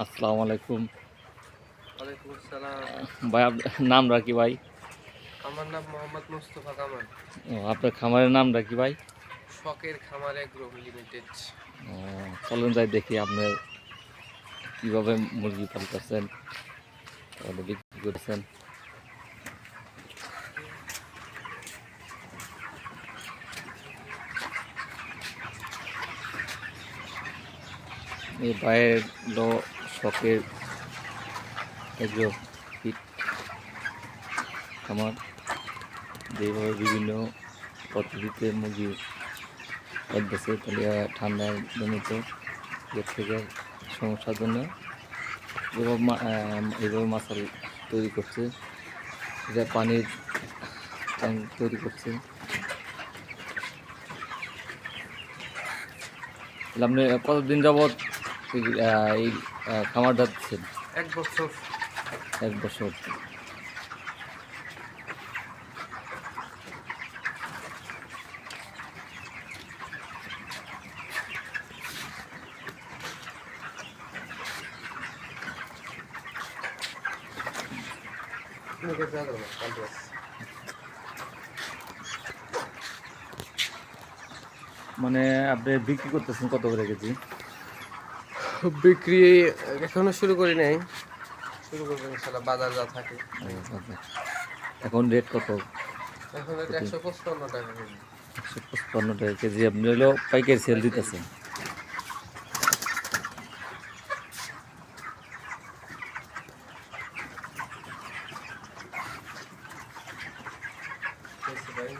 আসসালামু আলাইকুম। ভাই আপনার নাম রাখি ভাই। আমার নাম মোহাম্মদ মুস্তফা কামাল। ও, আপনার খামারের নাম রাখি ভাই? শখের খামার এগ্রো লিমিটেড। ও, চলেন যাই দেখি আপনার কীভাবে মুরগি পালতেছেন বিক্রি করছেন এই ভাইয়ের লো শখের ফিট খামার যেভাবে বিভিন্ন পদ্ধতিতে মুরগি পালতেছে তাহলে ঠান্ডার জনিত থেকে সমস্যার জন্য এইভাবে মাছাল তৈরি করছে। এটা পানির ট্যাঙ্ক তৈরি করছে। আপনি কতদিন যাবৎ এই- খামারটা দিচ্ছেন এক বছর। এক বছর। মানে আপনি বিক্রি করতেছেন কত করে কেজি? বিক্রি এখনও শুরু করি নাই। শুরু করব ইনশাল্লাহ বাজার যা থাকে। এখন রেট কত? এখন এটা একশো পঁচপান্ন টাকা কেজি। একশো পঁচপান্ন টাকা কেজি আপনি হলো পাইকারি সেল দিতেছেন? বুঝতে ভাই।